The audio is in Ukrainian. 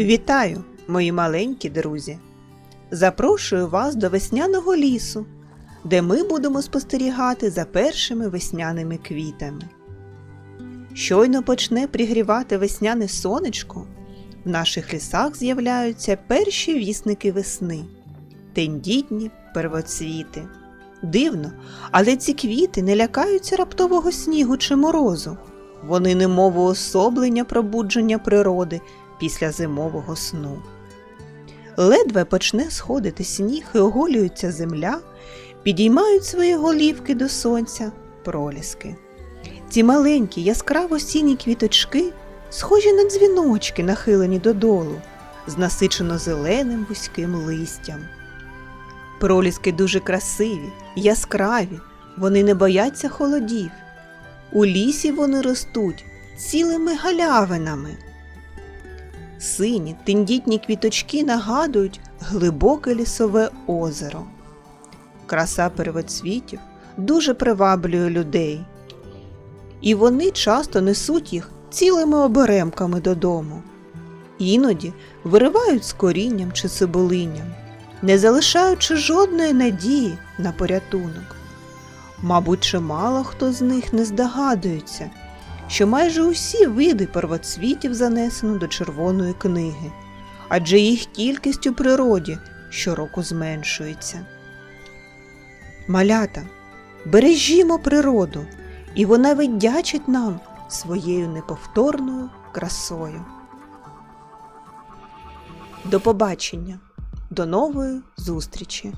Вітаю, мої маленькі друзі! Запрошую вас до весняного лісу, де ми будемо спостерігати за першими весняними квітами. Щойно почне пригрівати весняне сонечко, в наших лісах з'являються перші вісники весни, тендітні первоцвіти. Дивно, але ці квіти не лякаються раптового снігу чи морозу. Вони немов уособлення пробудження природи після зимового сну. Ледве почне сходити сніг і оголюється земля, підіймають свої голівки до сонця проліски. Ці маленькі яскраво сіні квіточки схожі на дзвіночки, нахилені додолу, з насичено зеленим вузьким листям. Проліски дуже красиві, яскраві, вони не бояться холодів. У лісі вони ростуть цілими галявинами. Сині тендітні квіточки нагадують глибоке лісове озеро. Краса первоцвітів дуже приваблює людей, і вони часто несуть їх цілими оберемками додому. Іноді виривають з корінням чи цибулинням, не залишаючи жодної надії на порятунок. Мабуть, чимало хто з них не здогадується, що майже усі види первоцвітів занесено до Червоної книги, адже їх кількість у природі щороку зменшується. Малята, бережімо природу, і вона віддячить нам своєю неповторною красою. До побачення, до нової зустрічі!